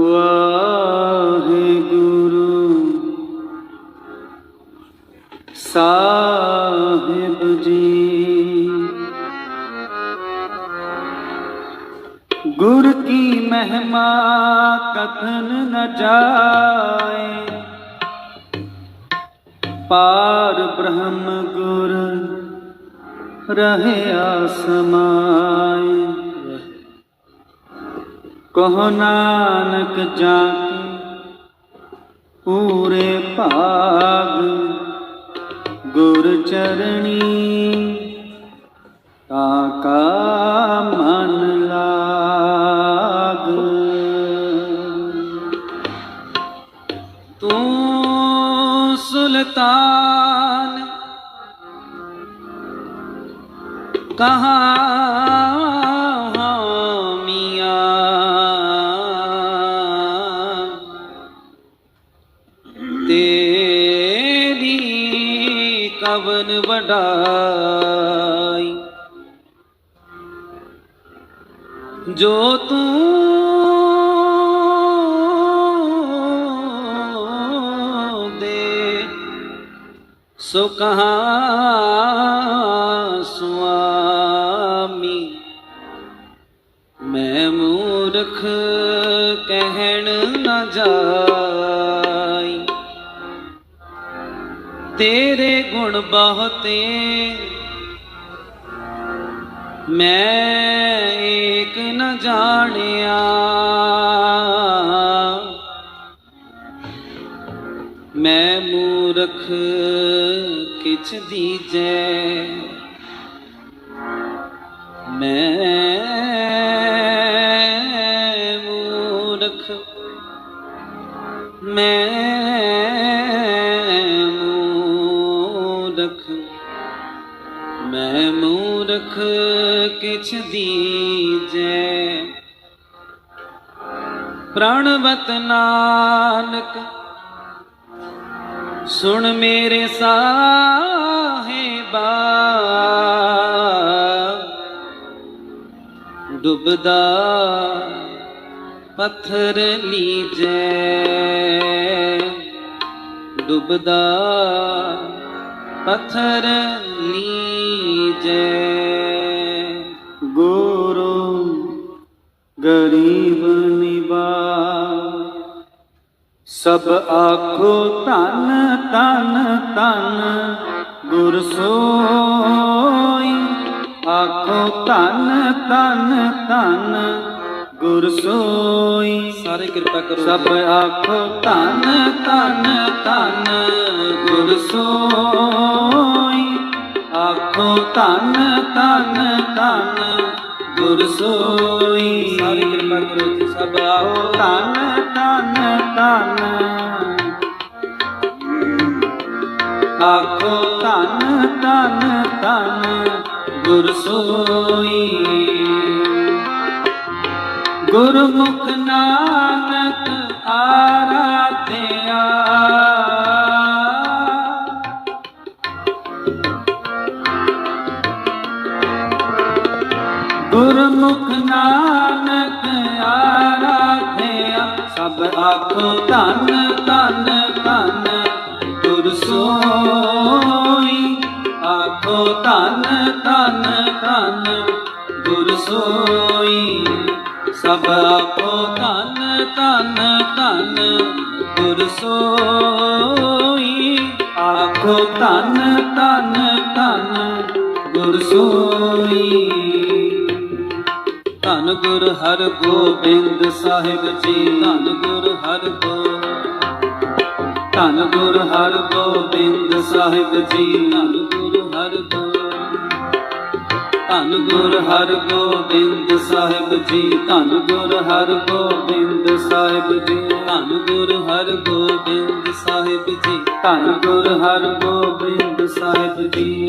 ਵਾਹਿਗੁਰੂ। ਸਾਹਿਬ ਜੀ। ਗੁਰ ਕੀ ਮਹਿਮਾ ਕਥਨ ਨ ਜਾਏ। ਪਾਰ ਬ੍ਰਹਮ ਗੁਰ ਰਹਿਆ ਸਮਾਏ। ਕਹੋ ਨਾਨਕ ਜਾ ਪੂਰੇ ਭਾਗ ਗੁਰ ਚਰਣੀ ਤਾਕਾ ਮਨ ਲਾਗ। ਤੂੰ ਸੁਲਤਾਨ ਕਹਾਂ ਵਡਾਈ। ਜੋ ਤੂੰ ਦੇ ਸੋ ਕਹਾ ਤੇਰੇ ਗੁਣ ਬਹੁਤੇ। ਮੈਂ ਏਕ ਨ ਜਾਣਿਆ। ਮੈਂ ਮੂਰਖ ਕਿਛ ਦੀਜੈ। ਮੈਂ ਪ੍ਰਣਵਤ ਨਾਨਕ ਸੁਣ ਮੇਰੇ ਸਾਹਿਬਾ। ਡੁੱਬਦਾ ਪੱਥਰ ਲੀਜੈ ਡੁੱਬਦਾ ਪੱਥਰ ਲੀਜੈ। ਗੁਰੂ ਗਰੀਬ ਸਭ ਆਖੋ ਧਨ ਧਨ ਧਨ। ਗੁਰ ਸੋਈ ਆਖੋ ਧਨ ਧਨ ਧਨ। ਗੁਰ ਸੋਈ ਸਾਰੇ ਕਿਰਪਾ ਕਰੋ। ਸਭ ਆਖੋ ਧਨ ਧਨ ਧਨ। ਗੁਰ ਸੋਈ ਆਖੋ ਧਨ ਧਨ ਧਨ। ਗੁਰ ਸੋਈ ਸਾਰੇ ਕਿਰਪਾ ਕਰੋ ਸਭ ਆਓ ਆਓ ਧਨ ਧਨ ਆਖੋ ਧਨ ਧਨ ਧਨ ਗੁਰ ਸੋਈ ਗੁਰਮੁਖ ਨਾਨਕ ਆਰਾਧਿਆ ਧਨ ਧਨ ਧਨ ਗੁਰ ਸੋਈ। ਆਖੋ ਧਨ ਧਨ ਧਨ ਗੁਰ ਸੋਈ। ਸਭ ਆਖੋ ਧਨ ਧਨ ਧਨ ਗੁਰ ਸੋਈ। ਆਖੋ ਧਨ ਧਨ ਧਨ ਗੁਰ ਸੋਈ। ਧੰਨ ਗੁਰ ਹਰ ਗੋਬਿੰਦ ਸਾਹਿਬ ਜੀ। ਧੰਨ ਗੁਰ ਹਰ ਗੋ ਧੰਨ ਗੁਰ ਹਰ ਗੋਬਿੰਦ ਸਾਹਿਬ ਜੀ ਧੰਨ ਗੁਰ ਹਰ ਧੰਨ ਗੁਰ ਹਰ ਗੋਬਿੰਦ ਸਾਹਿਬ ਜੀ। ਧੰਨ ਗੁਰ ਹਰ ਗੋਬਿੰਦ ਸਾਹਿਬ ਜੀ। ਧੰਨ ਗੁਰ ਹਰ ਗੋਬਿੰਦ ਸਾਹਿਬ ਜੀ। ਧੰਨ ਗੁਰ ਹਰ ਗੋਬਿੰਦ ਸਾਹਿਬ ਜੀ।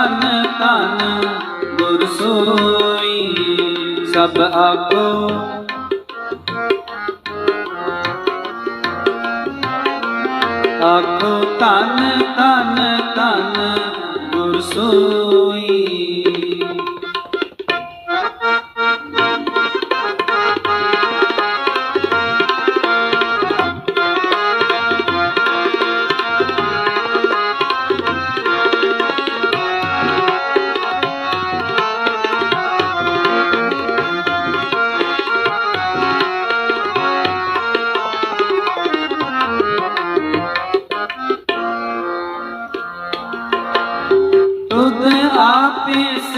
ਗੁਰ ਸੋਈ ਸਭ ਆਖੋ ਆਖੋ ਤਨ ਧਨ ਧਨ ਗੁਰ ਸੋਈ।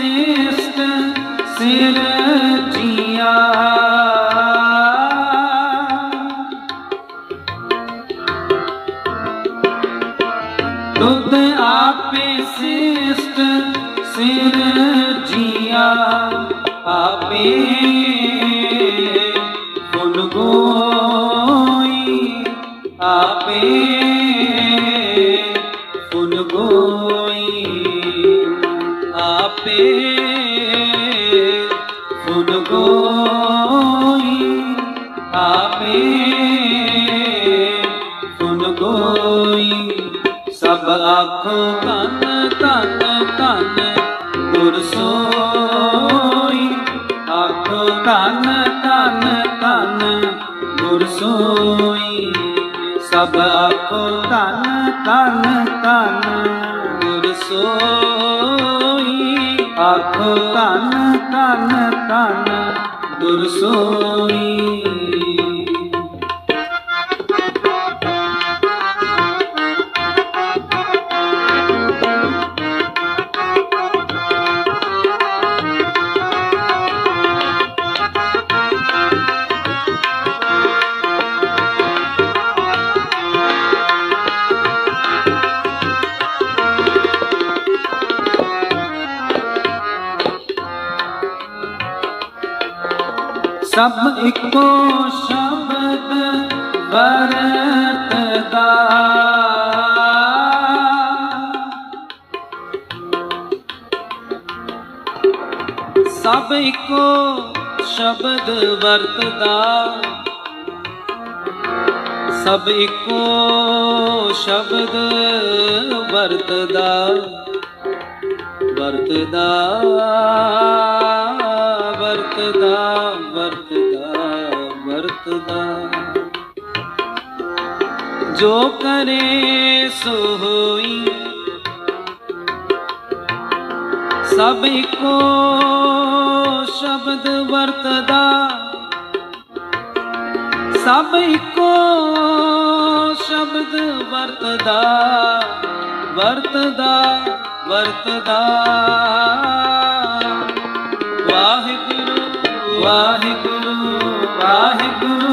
existe, se ਗੋਈ ਸਭ ਆਖੋ, ਧਨ ਧਨ ਧਨ ਗੁਰ ਸੋਈ। ਆਖੋ, ਧਨ ਧਨ ਧਨ ਗੁਰ ਸੋਈ। ਸਭ ਆਖੋ, ਧਨ ਧਨ ਧਨ ਗੁਰ ਸੋਈ। ਆਖੋ, ਧਨ ਧਨ ਧਨ ਗੁਰ ਸੋਈ। ਸਭ ਇੱਕੋ ਸ਼ਬਦ ਵਰਤਦਾ। ਸਭ ਇੱਕੋ ਸ਼ਬਦ ਵਰਤਦਾ। ਸਭ ਇੱਕੋ ਸ਼ਬਦ ਵਰਤਦਾ। ਵਰਤਦਾ ਵਰਤਦਾ। ਵਰਤਦਾ ਜੋ ਕਰੇ ਸੋ ਹੋਈ। ਸਭ ਇੱਕੋ ਸ਼ਬਦ ਵਰਤਦਾ। ਸਭ ਇੱਕੋ ਸ਼ਬਦ ਵਰਤਦਾ ਵਰਤਦਾ ਵਰਤਦਾ। ਵਾਹਿਗੁਰੂ ਵਾਹਿਗੁਰੂ ਵਾਹਿਗੁਰੂ।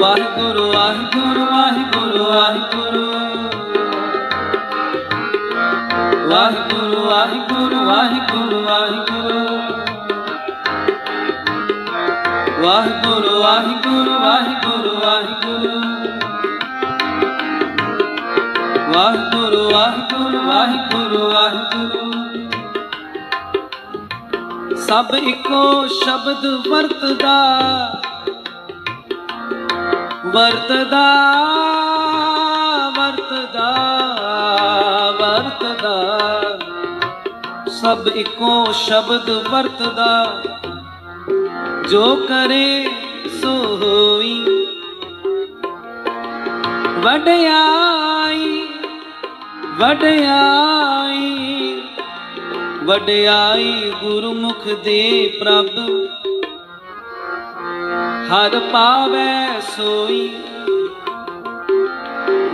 ਵਾਹਿਗੁਰੂ ਵਾਹਿਗੁਰੂ ਵਾਹਿਗੁਰੂ ਵਾਹਿਗੁਰੂ। ਵਾਹਿਗੁਰੂ ਵਾਹਿਗੁਰੂ ਵਾਹਿਗੁਰੂ ਵਾਹਿਗੁਰੂ। ਵਾਹਿਗੁਰੂ ਵਾਹਿਗੁਰੂ ਵਾਹਿਗੁਰੂ ਵਾਹਿਗੁਰੂ। ਵਾਹਿਗੁਰੂ ਵਾਹਿਗੁਰੂ ਵਾਹਿਗੁਰੂ ਸਭ ਇੱਕੋ ਸ਼ਬਦ ਵਰਤਦਾ। ਵਰਤਦਾ ਵਰਤਦਾ ਵਰਤਦਾ। ਸਭ ਇੱਕੋ ਸ਼ਬਦ ਵਰਤਦਾ। ਜੋ ਕਰੇ, ਸੋ ਹੋਈ। ਵਡਿਆਈ ਵਡਿਆਈ ਵਡਿਆਈ ਗੁਰਮੁਖ ਦੇ ਪ੍ਰਭ। ਹਰ ਪਾਵੈ ਸੋਈ।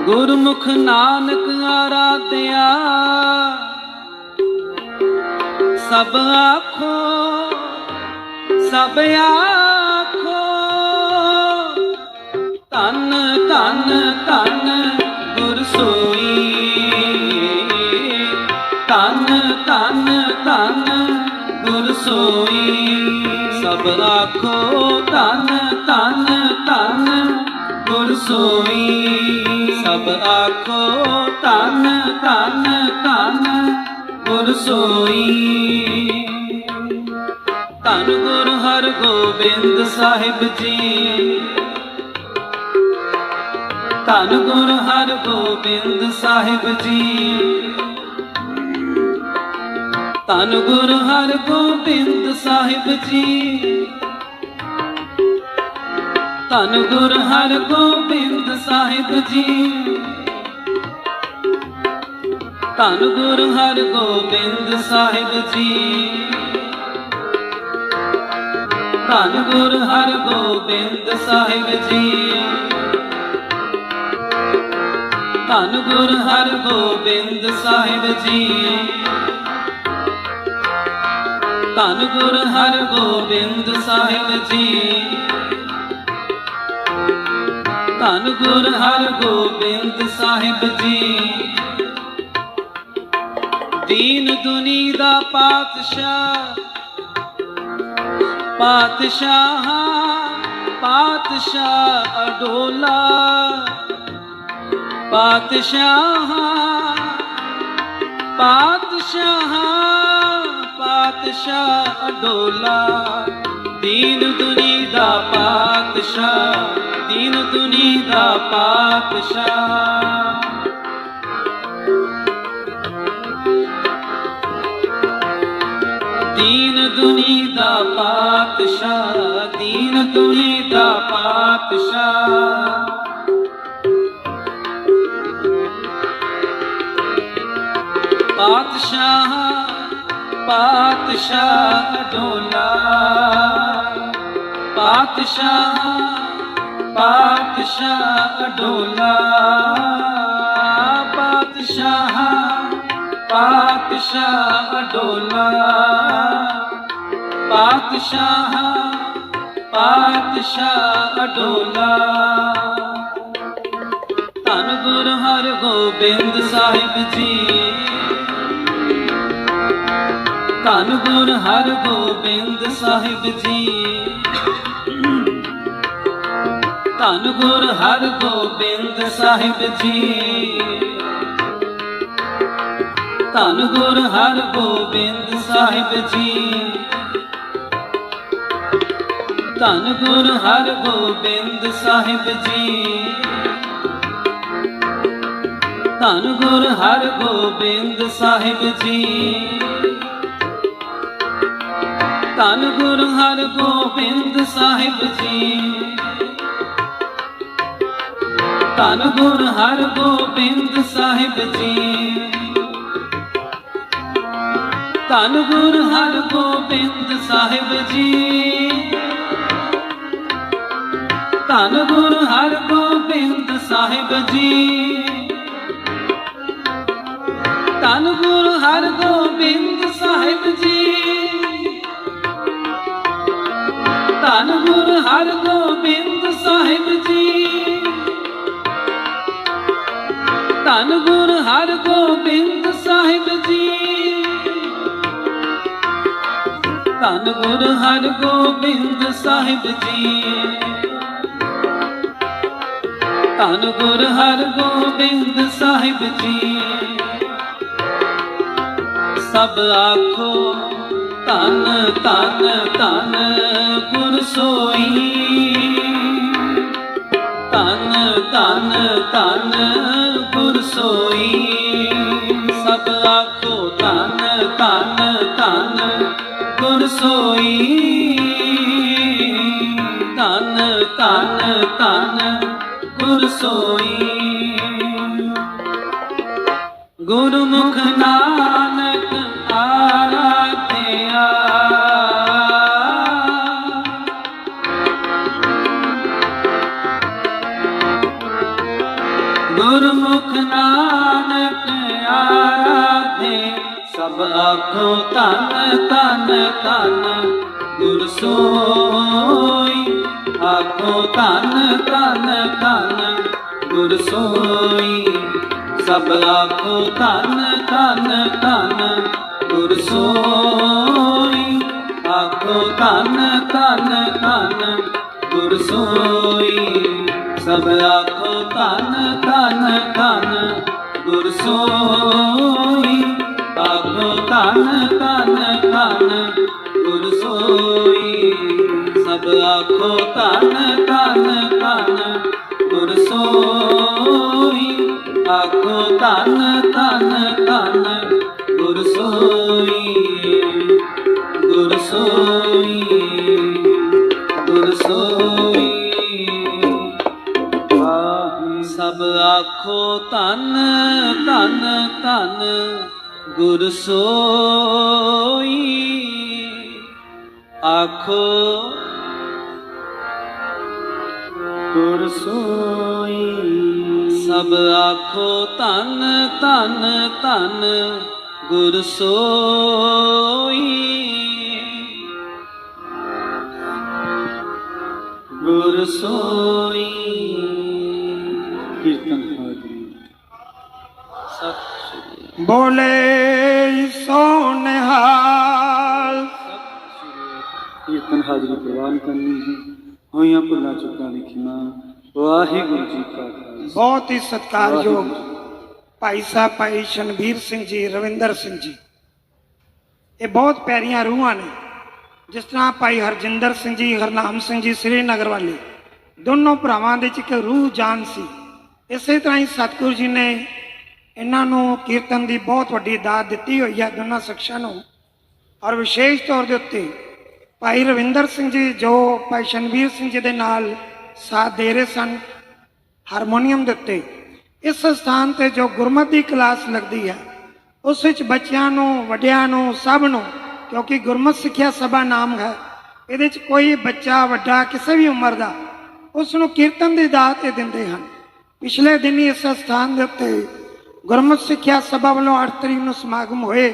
ਗੁਰਮੁਖ ਨਾਨਕ ਆਰਾਧਿਆ। ਸਭ ਆਖੋ ਸਭ ਆਖੋ। ਧੰਨ ਧੰਨ ਧੰਨ ਗੁਰ ਸੋਈ। ਧੰਨ ਧੰਨ ਧੰਨ ਗੁਰ ਸੋਈ। ਸਭ ਆਖੋ ਧੰਨ, ਧਨ ਧਨ, ਗੁਰ ਸੋਈ। ਸਭ ਆਖੋ ਧੰਨ ਧੰਨ ਧੰਨ, ਗੁਰ ਸੋਈ। ਧੰਨ ਗੁਰ ਹਰ ਗੋਬਿੰਦ ਸਾਹਿਬ ਜੀ। ਧੰਨ ਗੁਰ ਹਰ ਗੋਬਿੰਦ ਸਾਹਿਬ ਜੀ। ਧੰਨ ਗੁਰ ਹਰਗੋਬਿੰਦ ਸਾਹਿਬ ਜੀ। ਧੰਨ ਗੁਰ ਹਰ ਸਾਹਿਬ ਜੀ। ਧੰਨ ਗੁਰ ਹਰਗੋਬਿੰਦ ਸਾਹਿਬ ਜੀ। ਧੰਨ ਗੁਰ ਹਰਗੋਬਿੰਦ ਸਾਹਿਬ ਜੀ। ਧੰਨ ਗੁਰ ਹਰਗੋਬਿੰਦ ਸਾਹਿਬ ਜੀ। ਧੰਨ ਗੁਰ ਹਰ ਗੋਬਿੰਦ ਸਾਹਿਬ ਜੀ। ਧੰਨ ਗੁਰ ਹਰ ਗੋਬਿੰਦ ਸਾਹਿਬ ਜੀ। ਦੀਨ ਦੁਨੀ ਦਾ ਪਾਤਸ਼ਾਹ ਪਾਤਸ਼ਾਹ ਪਾਤਸ਼ਾਹ ਅਡੋਲਾ। ਪਾਤਸ਼ਾਹ ਪਾਤਸ਼ਾਹ ਪਾਤਸ਼ਾਹ ਅਡੋਲਾ, ਦੀਨ ਦੁਨੀ ਦਾ ਪਾਤਸ਼ਾਹ, ਦੀਨ ਦੁਨੀ ਦਾ ਪਾਤਸ਼ਾਹ। ਦੀਨ ਦੁਨੀ ਦਾ ਪਾਤਸ਼ਾਹ, ਦੀਨ ਦੁਨੀ ਦਾ ਪਾਤਸ਼ਾਹ। ਪਾਤਸ਼ਾਹ ਪਾਤਸ਼ਾਹ ਢੋਲਾ। ਪਾਤਸ਼ਾਹ ਪਾਤਸ਼ਾਹ ਢੋਲਾ। ਪਾਤਸ਼ਾਹ ਪਾਤਸ਼ਾਹ ਢੋਲਾ। ਪਾਤਸ਼ਾਹ ਪਾਤਸ਼ਾਹ ਢੋਲਾ। ਧੰਨ ਗੁਰ ਹਰਗੋਬਿੰਦ ਸਾਹਿਬ ਜੀ। ਧੰਨ ਗੁਰ ਹਰ ਗੋਬਿੰਦ ਸਾਹਿਬ ਜੀ। ਧੰਨ ਗੁਰ ਹਰ ਗੋਬਿੰਦ ਸਾਹਿਬ ਜੀ। ਧੰਨ ਗੁਰ ਹਰ ਗੋਬਿੰਦ ਸਾਹਿਬ ਜੀ। ਧੰਨ ਗੁਰ ਹਰ ਗੋਬਿੰਦ ਸਾਹਿਬ ਜੀ। ਧੰਨ ਗੁਰ ਹਰ ਗੋਬਿੰਦ ਸਾਹਿਬ ਜੀ। ਧੰਨ ਗੁਰ ਹਰ ਸਾਹਿਬ ਜੀ। ਧੰਨ ਗੁਰ ਹਰਗੋਬਿੰਦ ਸਾਹਿਬ ਜੀ। ਧੰਨ ਗੁਰ ਹਰਗੋਬਿੰਦ ਸਾਹਿਬ ਜੀ। ਧੰਨ ਗੁਰ ਹਰਗੋਬਿੰਦ ਸਾਹਿਬ ਜੀ। ਧੰਨ ਗੁਰ ਹਰਗੋਬਿੰਦ ਸਾਹਿਬ ਜੀ। ਗੁਰ ਹਰਗੋਬਿੰਦ ਸਾਹਿਬ ਜੀ। ਧੰਨ ਗੁਰ ਹਰਗੋਬਿੰਦ ਸਾਹਿਬ ਜੀ। ਧੰਨ ਗੁਰ ਹਰਗੋਬਿੰਦ ਸਾਹਿਬ ਜੀ। ਧੰਨ ਗੁਰ ਹਰਗੋਬਿੰਦ ਸਾਹਿਬ ਜੀ। ਸਭ ਆਖੋ ਧੰਨ ਧੰਨ ਧੰਨ ਗੁਰ ਸੋਈ ਧੰਨ ਧੰਨ ਧੰਨ ਗੁਰ ਸੋਈ ਸਭ ਆਖੋ ਧੰਨ ਧੰਨ ਧੰਨ ਗੁਰ ਸੋਈ ਧੰਨ ਧੰਨ ਧੰਨ ਗੁਰ ਸੋਈ ਗੁਰਮੁਖ ਨਾਨਕ ਸਭ ਆਖੋ ਤਨ ਤਨ ਤਨ ਗੁਰ ਸੋਈ ਆਖੋ ਤਨ ਤਨ ਤਨ ਗੁਰ ਸੋਈ ਸਭ ਆਖੋ ਤਨ ਤਨ ਤਨ ਗੁਰ ਸੋਈ ਆਖੋ ਤਨ ਤਨ ਤਨ ਗੁਰ ਸੋਈ ਸਭ ਆਖੋ ਤਨ ਤਨ ਤਨ ਗੁਰ ਸੋਈ ਆਖੋ ਧਨ ਧਨ ਧਨ ਗੁਰ ਸੋਈ ਸਭ ਆਖੋ ਧਨ ਧਨ ਧਨ ਗੁਰ ਸੋਈ ਆਖੋ ਧਨ ਧਨ ਧਨ ਗੁਰ ਸੋਈ ਗੁਰ ਸੋਈ ਗੁਰ ਸੋਈ ਆਖੋ ਗੁਰ ਸੋਈ। ਸਭ ਆਖੋ ਤਨ ਤਨ ਤਨ ਗੁਰ ਸੋਈ। ਗੁਰ ਸੋਈ। ਕੀਰਤਨ ਹਾਜ਼ਰੀ। ਸਤਿ ਸ਼੍ਰੀ ਬੋਲੇ ਹਾਜ਼ਰੀ ਪ੍ਰਵਾਨ ਕਰਨੀ ਹੈ। ਹੋਈਆਂ ਭੁੱਲਾਂ ਚੁੱਕਾਂ ਦੀ ਖਿਮਾ। ਵਾਹਿਗੁਰੂ ਜੀ ਕਾ ਖਾਲਸਾ। ਬਹੁਤ ਹੀ ਸਤਿਕਾਰਯੋਗ ਭਾਈ ਸਾਹਿਬ ਭਾਈ ਸ਼ਨਵੀਰ ਸਿੰਘ ਜੀ ਰਵਿੰਦਰ ਸਿੰਘ ਜੀ। ਇਹ ਬਹੁਤ ਪਿਆਰੀਆਂ ਰੂਹਾਂ ਨੇ। ਜਿਸ ਤਰ੍ਹਾਂ ਭਾਈ ਹਰਜਿੰਦਰ ਸਿੰਘ ਜੀ ਹਰਨਾਮ ਸਿੰਘ ਜੀ ਸ੍ਰੀਨਗਰ ਵਾਲੇ। ਦੋਨੋਂ ਭਰਾਵਾਂ ਦੇ ਚ ਇੱਕ ਰੂਹ ਜਾਨ ਸੀ। ਇਸੇ ਤਰ੍ਹਾਂ ਹੀ ਸਤਿਗੁਰੂ ਜੀ ਨੇ ਇਹਨਾਂ ਨੂੰ ਕੀਰਤਨ ਦੀ ਬਹੁਤ ਵੱਡੀ ਦਾਤ ਦਿੱਤੀ ਹੋਈ ਹੈ ਦੋਨਾਂ ਸ਼ਖਸਾਂ ਨੂੰ। ਔਰ ਵਿਸ਼ੇਸ਼ ਤੌਰ ਦੇ ਉੱਤੇ ਭਾਈ ਰਵਿੰਦਰ ਸਿੰਘ ਜੀ ਜੋ ਭਾਈ ਸ਼ਨਵੀਰ ਸਿੰਘ ਜੀ ਦੇ ਨਾਲ ਸਾਥ ਦੇ ਰਹੇ ਸਨ ਹਾਰਮੋਨੀਅਮ ਦੇ ਉੱਤੇ, ਇਸ ਸਥਾਨ ਤੇ ਜੋ ਗੁਰਮਤ ਦੀ ਕਲਾਸ ਲੱਗਦੀ ਹੈ, ਉਸ ਵਿੱਚ ਬੱਚਿਆਂ ਨੂੰ, ਵੱਡਿਆਂ ਨੂੰ, ਸਭ ਨੂੰ, ਕਿਉਂਕਿ ਗੁਰਮਤਿ ਸਿੱਖਿਆ ਸਭਾ ਨਾਮ ਹੈ, ਇਹਦੇ ਵਿੱਚ ਕੋਈ ਬੱਚਾ, ਵੱਡਾ, ਕਿਸੇ ਵੀ ਉਮਰ ਦਾ, ਉਸ ਨੂੰ ਕੀਰਤਨ ਦੀ ਦਾਤ ਇਹ ਦਿੰਦੇ ਹਨ। ਪਿਛਲੇ ਦਿਨੀ ਇਸ ਸਥਾਨ ਦੇ ਉੱਤੇ ਗੁਰਮਤਿ ਸਿੱਖਿਆ ਸਭਾ ਵੱਲੋਂ 8 ਤਰੀਕ ਨੂੰ ਸਮਾਗਮ ਹੋਏ।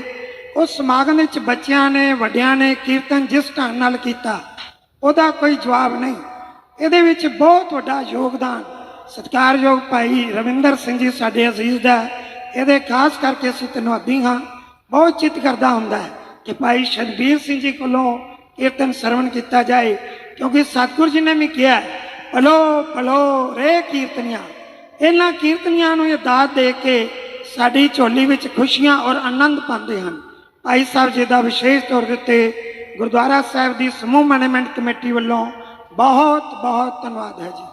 ਉਸ ਸਮਾਗਮ ਵਿੱਚ ਬੱਚਿਆਂ ਨੇ ਵੱਡਿਆਂ ਨੇ ਕੀਰਤਨ ਜਿਸ ਢੰਗ ਨਾਲ ਕੀਤਾ ਉਹਦਾ ਕੋਈ ਜਵਾਬ ਨਹੀਂ। ਇਹਦੇ ਵਿੱਚ ਬਹੁਤ ਵੱਡਾ ਯੋਗਦਾਨ ਸਤਿਕਾਰਯੋਗ ਭਾਈ ਰਵਿੰਦਰ ਸਿੰਘ ਜੀ ਸਾਡੇ ਅਜ਼ੀਜ਼ ਦਾ ਇਹਦੇ ਖਾਸ ਕਰਕੇ ਅਸੀਂ ਧੰਨਵਾਦੀ ਹਾਂ। ਬਹੁਤ ਚਿੱਤ ਕਰਦਾ ਹੁੰਦਾ ਹੈ ਕਿ ਭਾਈ ਸ਼ਨਵੀਰ ਸਿੰਘ ਜੀ ਕੋਲੋਂ ਕੀਰਤਨ ਸਰਵਣ ਕੀਤਾ ਜਾਏ ਕਿਉਂਕਿ ਸਤਿਗੁਰੂ ਜੀ ਨੇ ਵੀ ਕਿਹਾ ਹੈ, ਭਲੋ ਭਲੋ ਰੇ ਕੀਰਤਨੀਆਂ। ਇਹਨਾਂ ਕੀਰਤਨੀਆਂ ਨੂੰ ਇਹ ਦਾਤ ਦੇ ਕੇ ਸਾਡੀ ਝੋਲੀ ਵਿੱਚ ਖੁਸ਼ੀਆਂ ਔਰ ਆਨੰਦ ਪਾਉਂਦੇ ਹਨ। ਭਾਈ ਸਾਹਿਬ ਜੀ ਦਾ ਵਿਸ਼ੇਸ਼ ਤੌਰ ਦੇ ਉੱਤੇ ਗੁਰਦੁਆਰਾ ਸਾਹਿਬ ਦੀ ਸਮੂਹ ਮੈਨੇਜਮੈਂਟ ਕਮੇਟੀ ਵੱਲੋਂ ਬਹੁਤ ਬਹੁਤ ਧੰਨਵਾਦ ਹੈ ਜੀ।